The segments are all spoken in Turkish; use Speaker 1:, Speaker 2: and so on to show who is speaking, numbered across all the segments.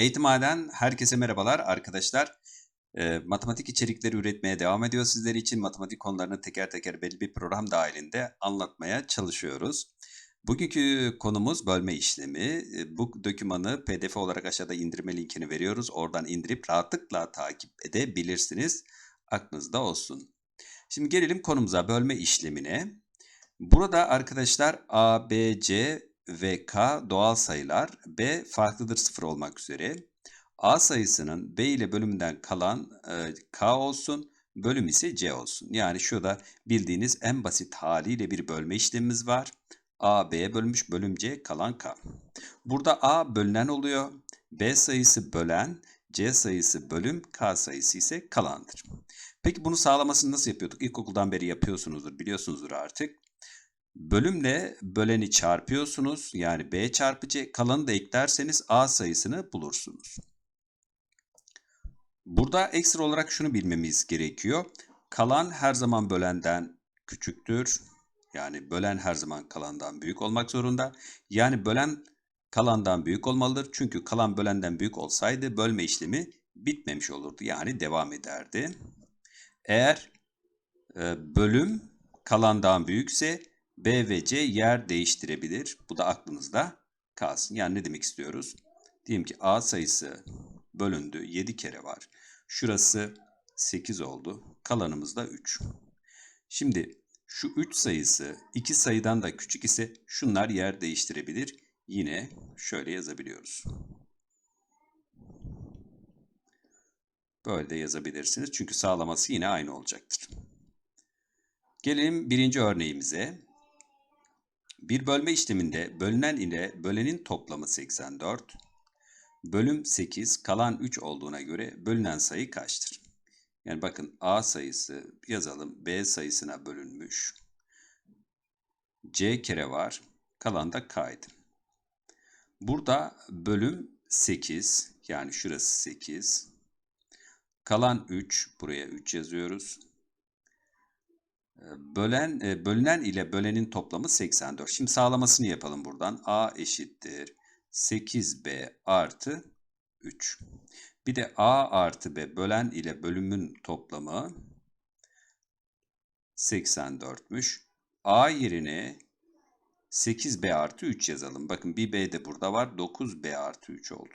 Speaker 1: Eğitimhane'den herkese merhabalar arkadaşlar. Eee, matematik içerikleri üretmeye devam ediyor sizler için. Matematik konularını teker teker belli bir program dahilinde anlatmaya çalışıyoruz. Bugünkü konumuz bölme işlemi. Eee, Bu dokümanı pdf olarak aşağıda indirme linkini veriyoruz. Oradan indirip rahatlıkla takip edebilirsiniz. Aklınızda olsun. Şimdi gelelim konumuza bölme işlemine. Burada arkadaşlar A, B, C ve K doğal sayılar. B farklıdır sıfır olmak üzere. A sayısının B ile bölümünden kalan e, K olsun, bölüm ise C olsun. Yani şurada bildiğiniz en basit haliyle bir bölme işlemimiz var. A, B'ye bölmüş, bölüm C, kalan K. Burada A bölünen oluyor. B sayısı bölen, C sayısı bölüm, K sayısı ise kalandır. Peki bunu sağlamasını nasıl yapıyorduk? İlkokuldan beri yapıyorsunuzdur, biliyorsunuzdur artık. Bölümle böleni çarpıyorsunuz. Yani B çarpı C. Kalanı da eklerseniz A sayısını bulursunuz. Burada ekstra olarak şunu bilmemiz gerekiyor. Kalan her zaman bölenden küçüktür. Yani bölen her zaman kalandan büyük olmak zorunda. Yani bölen kalandan büyük olmalıdır. Çünkü kalan bölenden büyük olsaydı bölme işlemi bitmemiş olurdu. Yani devam ederdi. Eğer e, bölüm kalandan büyükse B ve C yer değiştirebilir. Bu da aklınızda kalsın. Yani ne demek istiyoruz? Diyelim ki A sayısı bölündü. 7 kere var. Şurası 8 oldu. Kalanımız da 3. Şimdi şu 3 sayısı 2 sayıdan da küçük ise şunlar yer değiştirebilir. Yine şöyle yazabiliyoruz. Böyle de yazabilirsiniz. Çünkü sağlaması yine aynı olacaktır. Gelelim birinci örneğimize. Bir bölme işleminde bölünen ile bölenin toplamı 84, bölüm 8, kalan 3 olduğuna göre bölünen sayı kaçtır? Yani bakın A sayısı yazalım B sayısına bölünmüş. C kere var, kalan da K'ydı. Burada bölüm 8, yani şurası 8. Kalan 3, buraya 3 yazıyoruz. Bölen, e, bölünen ile bölenin toplamı 84. Şimdi sağlamasını yapalım buradan. A eşittir 8B artı 3. Bir de A artı B bölen ile bölümün toplamı 84'müş. A yerine 8B artı 3 yazalım. Bakın bir B de burada var. 9B artı 3 oldu.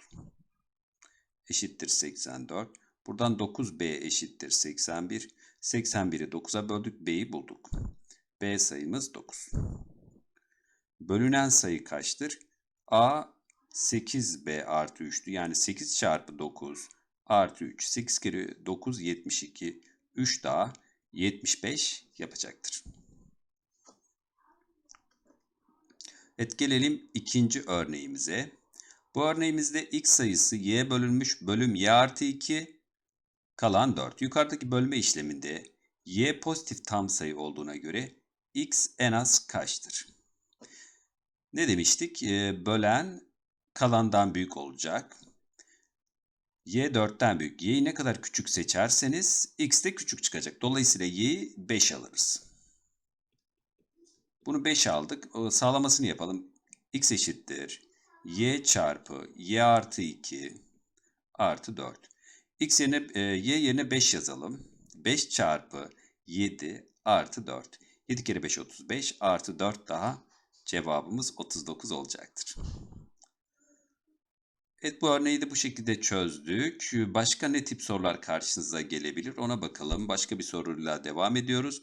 Speaker 1: Eşittir 84. Buradan 9B eşittir 81. 81'i 9'a böldük. B'yi bulduk. B sayımız 9. Bölünen sayı kaçtır? A 8B artı 3'tü. Yani 8 çarpı 9 artı 3. 8 kere 9 72. 3 daha 75 yapacaktır. Evet gelelim ikinci örneğimize. Bu örneğimizde x sayısı y bölünmüş bölüm y artı 2 Kalan 4. Yukarıdaki bölme işleminde y pozitif tam sayı olduğuna göre x en az kaçtır? Ne demiştik? Ee, bölen kalandan büyük olacak. y 4'ten büyük. y'yi ne kadar küçük seçerseniz x de küçük çıkacak. Dolayısıyla y'yi 5 alırız. Bunu 5 aldık. Sağlamasını yapalım. x eşittir. y çarpı y artı 2 artı 4. X yerine, e, y yerine 5 yazalım. 5 çarpı 7 artı 4. 7 kere 5 35 artı 4 daha cevabımız 39 olacaktır. Evet bu örneği de bu şekilde çözdük. Başka ne tip sorular karşınıza gelebilir ona bakalım. Başka bir soruyla devam ediyoruz.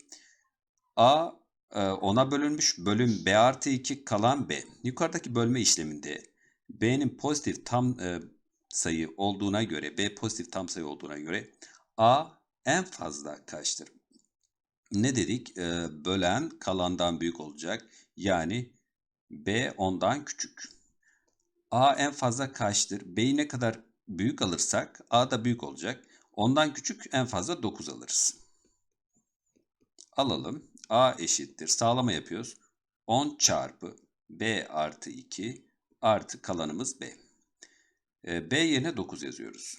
Speaker 1: A 10'a bölünmüş bölüm B artı 2 kalan B. Yukarıdaki bölme işleminde B'nin pozitif tam sayı olduğuna göre, B pozitif tam sayı olduğuna göre A en fazla kaçtır? Ne dedik? Ee, bölen kalandan büyük olacak. Yani B ondan küçük. A en fazla kaçtır? B'yi ne kadar büyük alırsak A da büyük olacak. Ondan küçük en fazla 9 alırız. Alalım. A eşittir. Sağlama yapıyoruz. 10 çarpı B artı 2 artı kalanımız B. B yerine 9 yazıyoruz.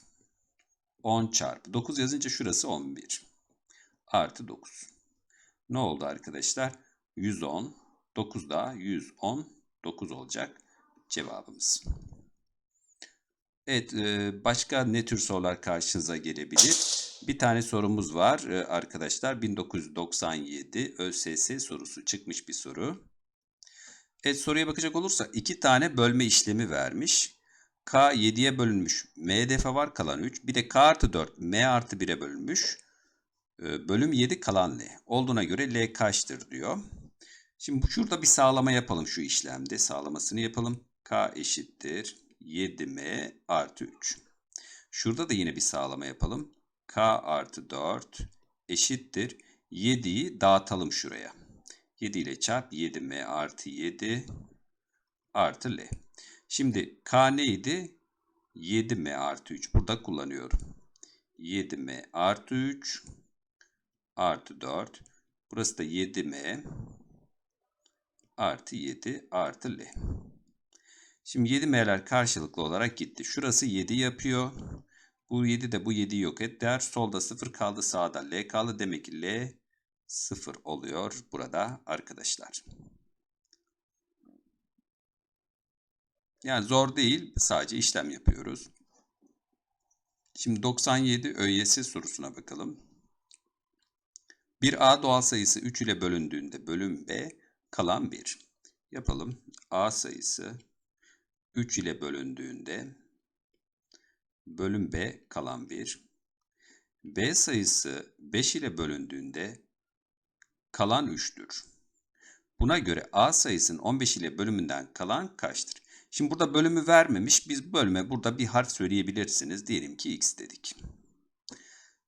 Speaker 1: 10 çarpı 9 yazınca şurası 11. Artı 9. Ne oldu arkadaşlar? 110. 9 daha 110. 9 olacak cevabımız. Evet, e, başka ne tür sorular karşınıza gelebilir? Bir tane sorumuz var e, arkadaşlar. 1997 ÖSS sorusu çıkmış bir soru. Evet soruya bakacak olursak iki tane bölme işlemi vermiş. K 7'ye bölünmüş. M defa var kalan 3. Bir de K artı 4 M artı 1'e bölünmüş. E, bölüm 7 kalan L. Olduğuna göre L kaçtır diyor. Şimdi şurada bir sağlama yapalım şu işlemde. Sağlamasını yapalım. K eşittir 7M artı 3. Şurada da yine bir sağlama yapalım. K artı 4 eşittir. 7'yi dağıtalım şuraya. 7 ile çarp 7M artı 7 artı L. Şimdi K neydi? 7M artı 3. Burada kullanıyorum. 7M artı 3 artı 4. Burası da 7M artı 7 artı L. Şimdi 7M'ler karşılıklı olarak gitti. Şurası 7 yapıyor. Bu 7 de bu 7'yi yok etti. Solda 0 kaldı. Sağda L kaldı. Demek ki L 0 oluyor burada arkadaşlar. Yani zor değil. Sadece işlem yapıyoruz. Şimdi 97 ÖYS sorusuna bakalım. Bir A doğal sayısı 3 ile bölündüğünde bölüm B kalan 1. Yapalım. A sayısı 3 ile bölündüğünde bölüm B kalan 1. B sayısı 5 ile bölündüğünde kalan 3'tür. Buna göre A sayısının 15 ile bölümünden kalan kaçtır? Şimdi burada bölümü vermemiş. Biz bölüme burada bir harf söyleyebilirsiniz. Diyelim ki x dedik.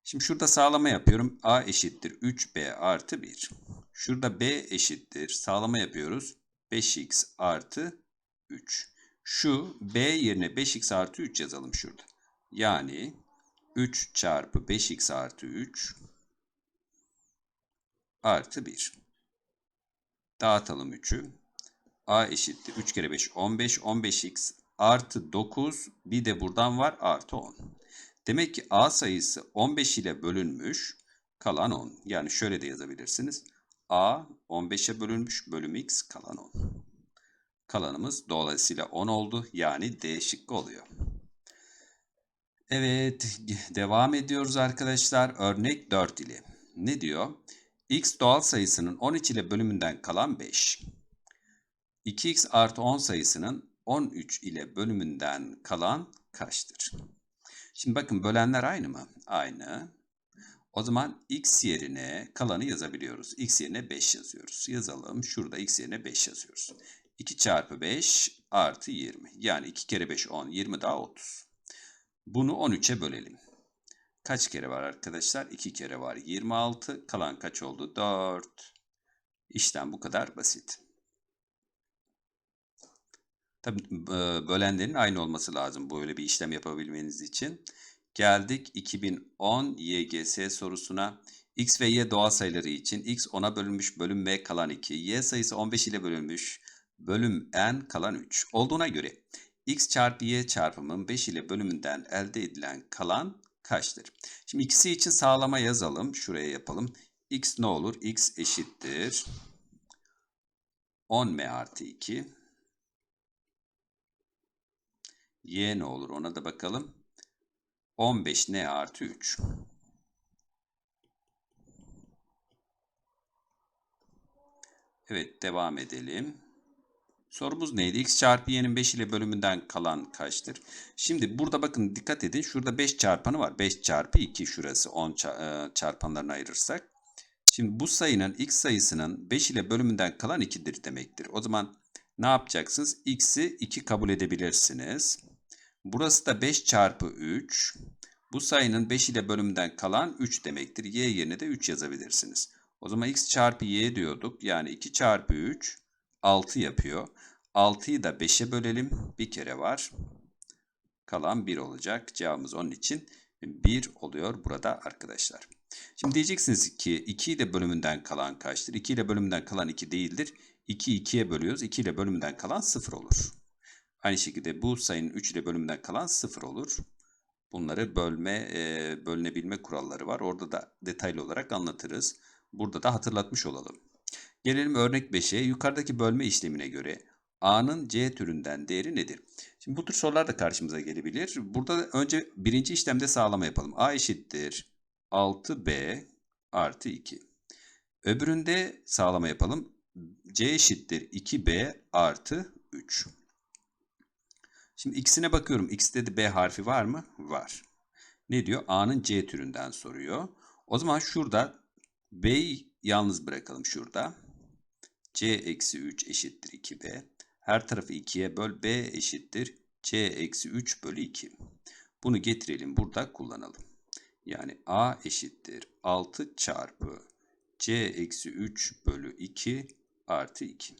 Speaker 1: Şimdi şurada sağlama yapıyorum. A eşittir 3B artı 1. Şurada B eşittir. Sağlama yapıyoruz. 5x artı 3. Şu B yerine 5x artı 3 yazalım şurada. Yani 3 çarpı 5x artı 3 artı 1. Dağıtalım 3'ü. A eşittir 3 kere 5 15. 15x artı 9 bir de buradan var artı 10. Demek ki A sayısı 15 ile bölünmüş kalan 10. Yani şöyle de yazabilirsiniz. A 15'e bölünmüş bölüm x kalan 10. Kalanımız dolayısıyla 10 oldu. Yani D şıkkı oluyor. Evet devam ediyoruz arkadaşlar. Örnek 4 ile. Ne diyor? X doğal sayısının 13 ile bölümünden kalan 5. 2x artı 10 sayısının 13 ile bölümünden kalan kaçtır? Şimdi bakın bölenler aynı mı? Aynı. O zaman x yerine kalanı yazabiliyoruz. x yerine 5 yazıyoruz. Yazalım. Şurada x yerine 5 yazıyoruz. 2 çarpı 5 artı 20. Yani 2 kere 5 10. 20 daha 30. Bunu 13'e bölelim. Kaç kere var arkadaşlar? 2 kere var. 26. Kalan kaç oldu? 4. İşlem bu kadar basit. Tabii bölenlerin aynı olması lazım böyle bir işlem yapabilmeniz için. Geldik 2010 YGS sorusuna. X ve Y doğal sayıları için X 10'a bölünmüş bölüm M kalan 2. Y sayısı 15 ile bölünmüş bölüm N kalan 3. Olduğuna göre X çarpı Y çarpımın 5 ile bölümünden elde edilen kalan kaçtır? Şimdi ikisi için sağlama yazalım. Şuraya yapalım. X ne olur? X eşittir. 10M artı 2. Y ne olur ona da bakalım. 15 n artı 3. Evet devam edelim. Sorumuz neydi? X çarpı y'nin 5 ile bölümünden kalan kaçtır? Şimdi burada bakın dikkat edin. Şurada 5 çarpanı var. 5 çarpı 2 şurası 10 ça- e, çarpanlarını ayırırsak. Şimdi bu sayının x sayısının 5 ile bölümünden kalan 2'dir demektir. O zaman ne yapacaksınız? x'i 2 kabul edebilirsiniz. Burası da 5 çarpı 3. Bu sayının 5 ile bölümünden kalan 3 demektir. Y yerine de 3 yazabilirsiniz. O zaman x çarpı y diyorduk. Yani 2 çarpı 3 6 yapıyor. 6'yı da 5'e bölelim. Bir kere var. Kalan 1 olacak. Cevabımız onun için 1 oluyor burada arkadaşlar. Şimdi diyeceksiniz ki 2 ile bölümünden kalan kaçtır? 2 ile bölümünden kalan 2 değildir. 2 2'ye bölüyoruz. 2 ile bölümünden kalan 0 olur. Aynı şekilde bu sayının 3 ile bölümünden kalan 0 olur. Bunları bölme, e, bölünebilme kuralları var. Orada da detaylı olarak anlatırız. Burada da hatırlatmış olalım. Gelelim örnek 5'e. Yukarıdaki bölme işlemine göre A'nın C türünden değeri nedir? Şimdi bu tür sorular da karşımıza gelebilir. Burada önce birinci işlemde sağlama yapalım. A eşittir 6B artı 2. Öbüründe sağlama yapalım. C eşittir 2B artı 3. Şimdi ikisine bakıyorum. X'te de B harfi var mı? Var. Ne diyor? A'nın C türünden soruyor. O zaman şurada B'yi yalnız bırakalım şurada. C eksi 3 eşittir 2B. Her tarafı 2'ye böl. B eşittir C eksi 3 bölü 2. Bunu getirelim burada kullanalım. Yani A eşittir 6 çarpı C eksi 3 bölü 2 artı 2.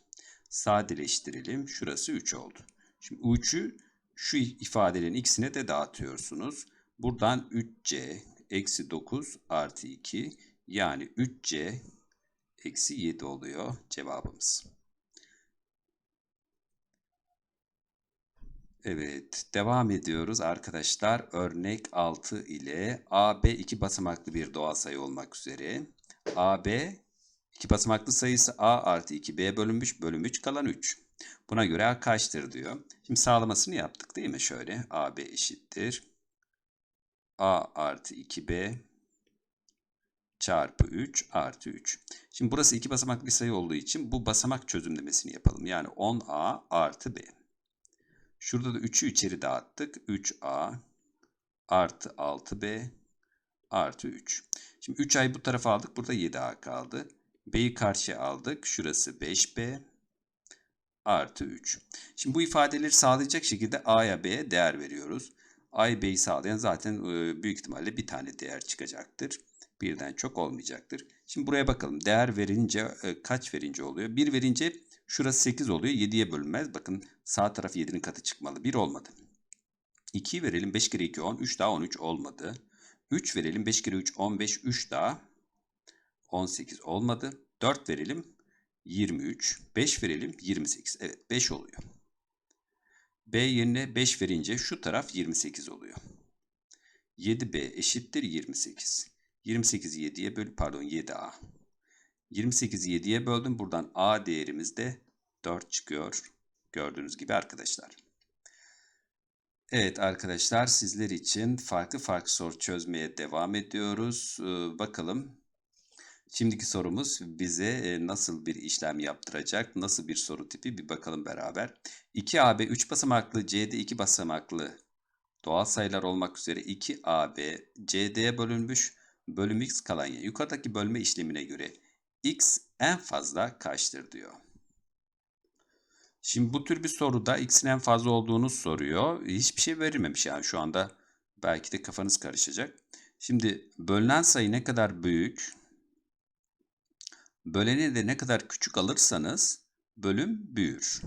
Speaker 1: Sadeleştirelim. Şurası 3 oldu. Şimdi 3'ü şu ifadelerin ikisine de dağıtıyorsunuz. Buradan 3C eksi 9 artı 2 yani 3C eksi 7 oluyor cevabımız. Evet, devam ediyoruz arkadaşlar. Örnek 6 ile AB iki basamaklı bir doğal sayı olmak üzere. AB iki basamaklı sayısı A artı 2B bölünmüş, bölüm 3 kalan 3. Buna göre A kaçtır diyor. Şimdi sağlamasını yaptık değil mi? Şöyle AB eşittir. A artı 2B çarpı 3 artı 3. Şimdi burası iki basamaklı sayı olduğu için bu basamak çözümlemesini yapalım. Yani 10A artı B. Şurada da 3'ü içeri dağıttık. 3A artı 6B artı 3. Şimdi 3 ay bu tarafa aldık. Burada 7A kaldı. B'yi karşıya aldık. Şurası 5B artı 3. Şimdi bu ifadeleri sağlayacak şekilde A'ya B'ye değer veriyoruz. A'yı B'yi sağlayan zaten büyük ihtimalle bir tane değer çıkacaktır. Birden çok olmayacaktır. Şimdi buraya bakalım. Değer verince kaç verince oluyor? 1 verince şurası 8 oluyor. 7'ye bölünmez. Bakın sağ taraf 7'nin katı çıkmalı. 1 olmadı. 2'yi verelim. 5 kere 2 10. 3 daha 13 olmadı. 3 verelim. 5 kere 3 15. 3 daha 18 olmadı. 4 verelim. 23. 5 verelim. 28. Evet 5 oluyor. B yerine 5 verince şu taraf 28 oluyor. 7B eşittir 28. 28'i 7'ye böl pardon 7A. 28'i 7'ye böldüm. Buradan A değerimiz de 4 çıkıyor. Gördüğünüz gibi arkadaşlar. Evet arkadaşlar sizler için farklı farklı soru çözmeye devam ediyoruz. Ee, bakalım şimdiki sorumuz bize nasıl bir işlem yaptıracak? Nasıl bir soru tipi bir bakalım beraber. 2AB 3 basamaklı C'de 2 basamaklı doğal sayılar olmak üzere 2AB CD'ye bölünmüş bölüm x kalan y. Yukarıdaki bölme işlemine göre x en fazla kaçtır diyor. Şimdi bu tür bir soruda x'in en fazla olduğunu soruyor. Hiçbir şey verilmemiş yani şu anda belki de kafanız karışacak. Şimdi bölünen sayı ne kadar büyük, böleni de ne kadar küçük alırsanız bölüm büyür.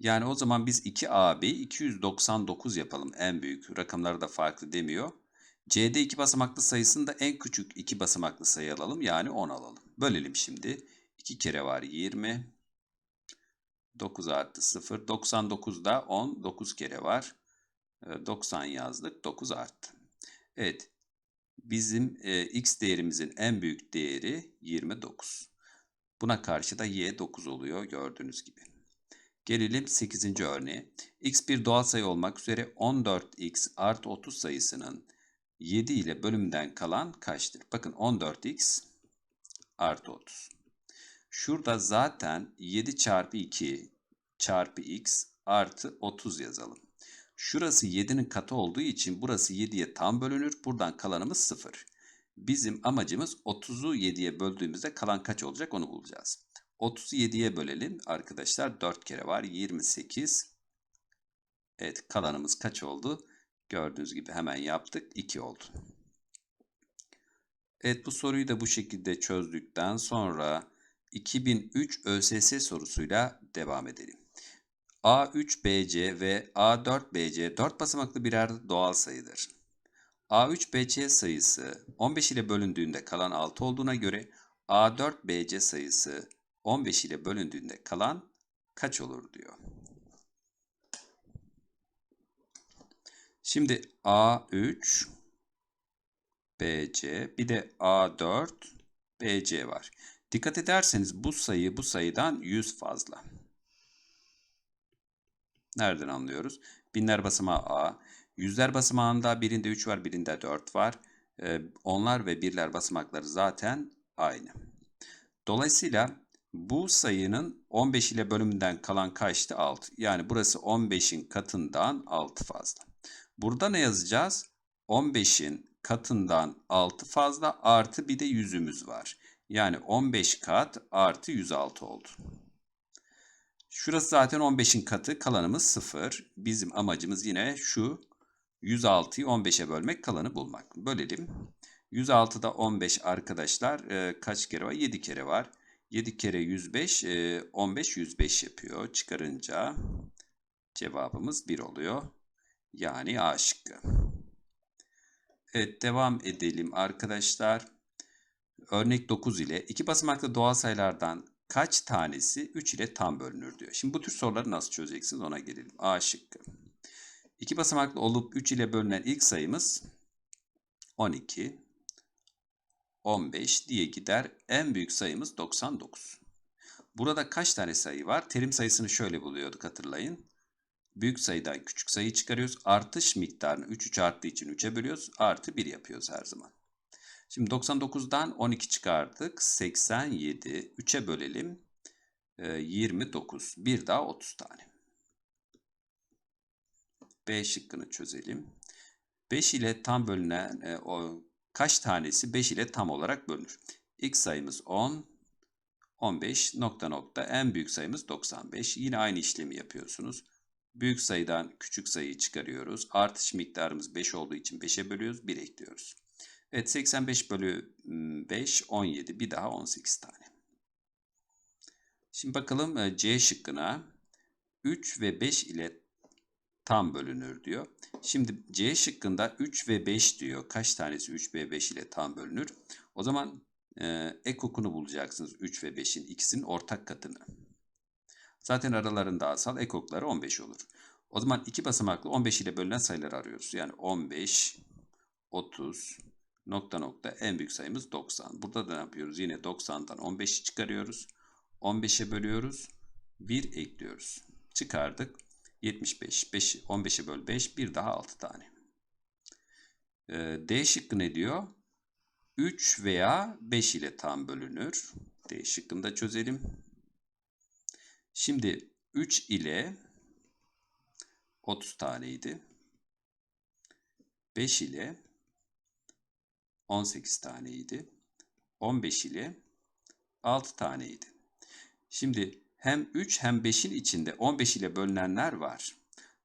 Speaker 1: Yani o zaman biz 2AB 299 yapalım en büyük. Rakamları da farklı demiyor. C'de iki basamaklı sayısını da en küçük iki basamaklı sayı alalım. Yani 10 alalım. Bölelim şimdi. 2 kere var 20. 9 artı 0. 99'da 10. 9 kere var. 90 yazdık. 9 arttı. Evet. Bizim e, x değerimizin en büyük değeri 29. Buna karşı da y 9 oluyor gördüğünüz gibi. Gelelim 8. örneğe. x bir doğal sayı olmak üzere 14x artı 30 sayısının 7 ile bölümden kalan kaçtır? Bakın 14x artı 30. Şurada zaten 7 çarpı 2 çarpı x artı 30 yazalım. Şurası 7'nin katı olduğu için burası 7'ye tam bölünür. Buradan kalanımız 0. Bizim amacımız 30'u 7'ye böldüğümüzde kalan kaç olacak onu bulacağız. 30'u 7'ye bölelim arkadaşlar. 4 kere var 28. Evet kalanımız kaç oldu? Gördüğünüz gibi hemen yaptık. 2 oldu. Evet bu soruyu da bu şekilde çözdükten sonra 2003 ÖSS sorusuyla devam edelim. A3BC ve A4BC 4 basamaklı birer doğal sayıdır. A3BC sayısı 15 ile bölündüğünde kalan 6 olduğuna göre A4BC sayısı 15 ile bölündüğünde kalan kaç olur diyor. Şimdi A3 BC bir de A4 BC var. Dikkat ederseniz bu sayı bu sayıdan 100 fazla. Nereden anlıyoruz? Binler basamağı A. Yüzler basamağında birinde 3 var, birinde 4 var. Ee, onlar ve birler basamakları zaten aynı. Dolayısıyla bu sayının 15 ile bölümünden kalan kaçtı? 6. Yani burası 15'in katından 6 fazla. Burada ne yazacağız? 15'in katından 6 fazla artı bir de yüzümüz var. Yani 15 kat artı 106 oldu. Şurası zaten 15'in katı kalanımız 0. Bizim amacımız yine şu 106'yı 15'e bölmek kalanı bulmak. Bölelim. 106'da 15 arkadaşlar e, kaç kere var? 7 kere var. 7 kere 105 e, 15 105 yapıyor. Çıkarınca cevabımız 1 oluyor. Yani A şıkkı. Evet devam edelim arkadaşlar. Örnek 9 ile iki basamaklı doğal sayılardan kaç tanesi 3 ile tam bölünür diyor. Şimdi bu tür soruları nasıl çözeceksiniz ona gelelim. A şıkkı. İki basamaklı olup 3 ile bölünen ilk sayımız 12, 15 diye gider. En büyük sayımız 99. Burada kaç tane sayı var? Terim sayısını şöyle buluyorduk hatırlayın. Büyük sayıdan küçük sayı çıkarıyoruz. Artış miktarını 3 3 arttığı için 3'e bölüyoruz. Artı 1 yapıyoruz her zaman. Şimdi 99'dan 12 çıkardık. 87. 3'e bölelim. 29. Bir daha 30 tane. B şıkkını çözelim. 5 ile tam bölünen e, o kaç tanesi 5 ile tam olarak bölünür? İlk sayımız 10, 15 nokta nokta en büyük sayımız 95. Yine aynı işlemi yapıyorsunuz. Büyük sayıdan küçük sayıyı çıkarıyoruz. Artış miktarımız 5 olduğu için 5'e bölüyoruz. 1 ekliyoruz. Evet 85 bölü 5 17 bir daha 18 tane. Şimdi bakalım C şıkkına 3 ve 5 ile tam bölünür diyor. Şimdi C şıkkında 3 ve 5 diyor. Kaç tanesi 3 ve 5 ile tam bölünür? O zaman e, ekokunu bulacaksınız 3 ve 5'in ikisinin ortak katını. Zaten aralarında asal ekokları 15 olur. O zaman iki basamaklı 15 ile bölünen sayıları arıyoruz. Yani 15, 30, nokta nokta en büyük sayımız 90. Burada da ne yapıyoruz? Yine 90'dan 15'i çıkarıyoruz. 15'e bölüyoruz. 1 ekliyoruz. Çıkardık. 75. 5, 15'e böl 5. Bir daha 6 tane. Ee, D şıkkı ne diyor? 3 veya 5 ile tam bölünür. D şıkkını da çözelim. Şimdi 3 ile 30 taneydi. 5 ile 18 taneydi. 15 ile 6 taneydi. Şimdi hem 3 hem 5'in içinde 15 ile bölünenler var.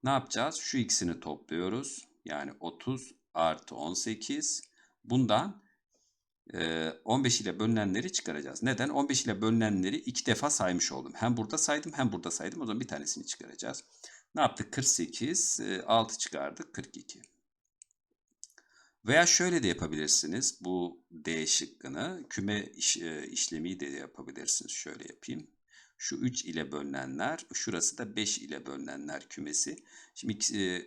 Speaker 1: Ne yapacağız? Şu ikisini topluyoruz. Yani 30 artı 18. Bundan 15 ile bölünenleri çıkaracağız. Neden? 15 ile bölünenleri iki defa saymış oldum. Hem burada saydım hem burada saydım. O zaman bir tanesini çıkaracağız. Ne yaptık? 48, 6 çıkardık. 42. Veya şöyle de yapabilirsiniz. Bu D şıkkını küme iş, işlemi de yapabilirsiniz. Şöyle yapayım. Şu 3 ile bölünenler, şurası da 5 ile bölünenler kümesi. Şimdi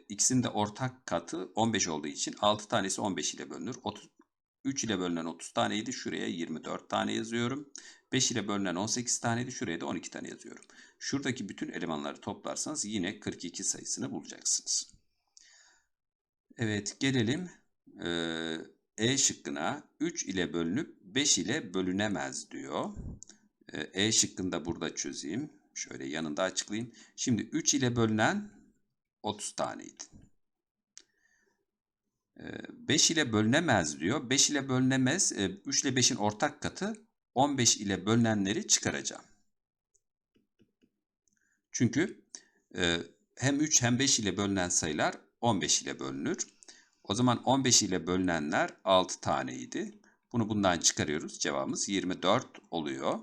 Speaker 1: ikisinin de ortak katı 15 olduğu için 6 tanesi 15 ile bölünür. 30, 3 ile bölünen 30 taneydi. Şuraya 24 tane yazıyorum. 5 ile bölünen 18 taneydi. Şuraya da 12 tane yazıyorum. Şuradaki bütün elemanları toplarsanız yine 42 sayısını bulacaksınız. Evet gelelim E şıkkına 3 ile bölünüp 5 ile bölünemez diyor. E şıkkında burada çözeyim. Şöyle yanında açıklayayım. Şimdi 3 ile bölünen 30 taneydi. 5 ile bölünemez diyor. 5 ile bölünemez. 3 ile 5'in ortak katı 15 ile bölünenleri çıkaracağım. Çünkü hem 3 hem 5 ile bölünen sayılar 15 ile bölünür. O zaman 15 ile bölünenler 6 taneydi. Bunu bundan çıkarıyoruz. Cevabımız 24 oluyor.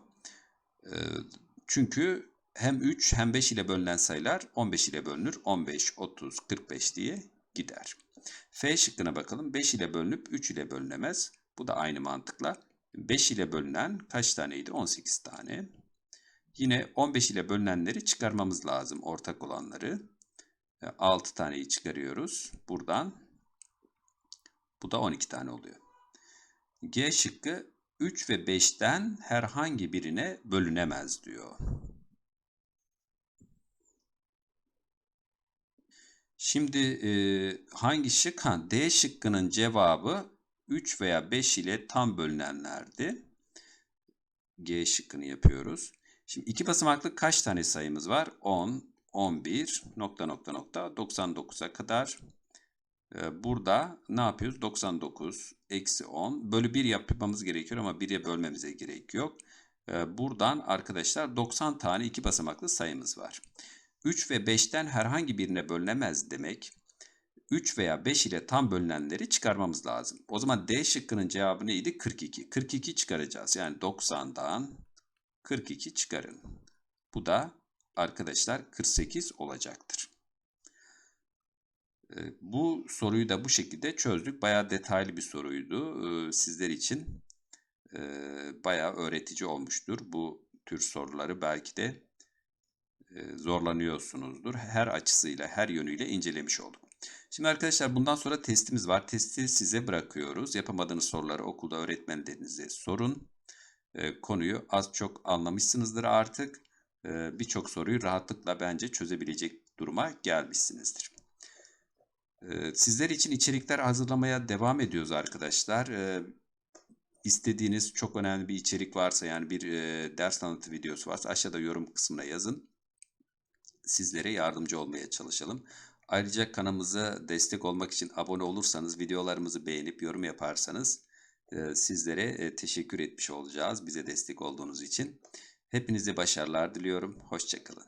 Speaker 1: Çünkü hem 3 hem 5 ile bölünen sayılar 15 ile bölünür. 15, 30, 45 diye gider. F şıkkına bakalım. 5 ile bölünüp 3 ile bölünemez. Bu da aynı mantıkla. 5 ile bölünen kaç taneydi? 18 tane. Yine 15 ile bölünenleri çıkarmamız lazım. Ortak olanları. 6 taneyi çıkarıyoruz. Buradan. Bu da 12 tane oluyor. G şıkkı 3 ve 5'ten herhangi birine bölünemez diyor. Şimdi e, hangi şık? Ha, D şıkkının cevabı 3 veya 5 ile tam bölünenlerdi. G şıkkını yapıyoruz. Şimdi iki basamaklı kaç tane sayımız var? 10, 11, nokta nokta nokta 99'a kadar. Ee, Burada ne yapıyoruz? 99 eksi 10 bölü 1 yapmamız gerekiyor ama 1'e bölmemize gerek yok. Ee, Buradan arkadaşlar 90 tane iki basamaklı sayımız var. 3 ve 5'ten herhangi birine bölünemez demek. 3 veya 5 ile tam bölünenleri çıkarmamız lazım. O zaman D şıkkının cevabı neydi? 42. 42 çıkaracağız. Yani 90'dan 42 çıkarın. Bu da arkadaşlar 48 olacaktır. Bu soruyu da bu şekilde çözdük. Bayağı detaylı bir soruydu. Sizler için bayağı öğretici olmuştur. Bu tür soruları belki de zorlanıyorsunuzdur. Her açısıyla, her yönüyle incelemiş olduk. Şimdi arkadaşlar bundan sonra testimiz var. Testi size bırakıyoruz. Yapamadığınız soruları okulda öğretmenlerinize sorun. Konuyu az çok anlamışsınızdır artık. Birçok soruyu rahatlıkla bence çözebilecek duruma gelmişsinizdir. Sizler için içerikler hazırlamaya devam ediyoruz arkadaşlar. İstediğiniz çok önemli bir içerik varsa yani bir ders tanıtı videosu varsa aşağıda yorum kısmına yazın. Sizlere yardımcı olmaya çalışalım. Ayrıca kanalımıza destek olmak için abone olursanız, videolarımızı beğenip yorum yaparsanız sizlere teşekkür etmiş olacağız bize destek olduğunuz için. Hepinize başarılar diliyorum. Hoşçakalın.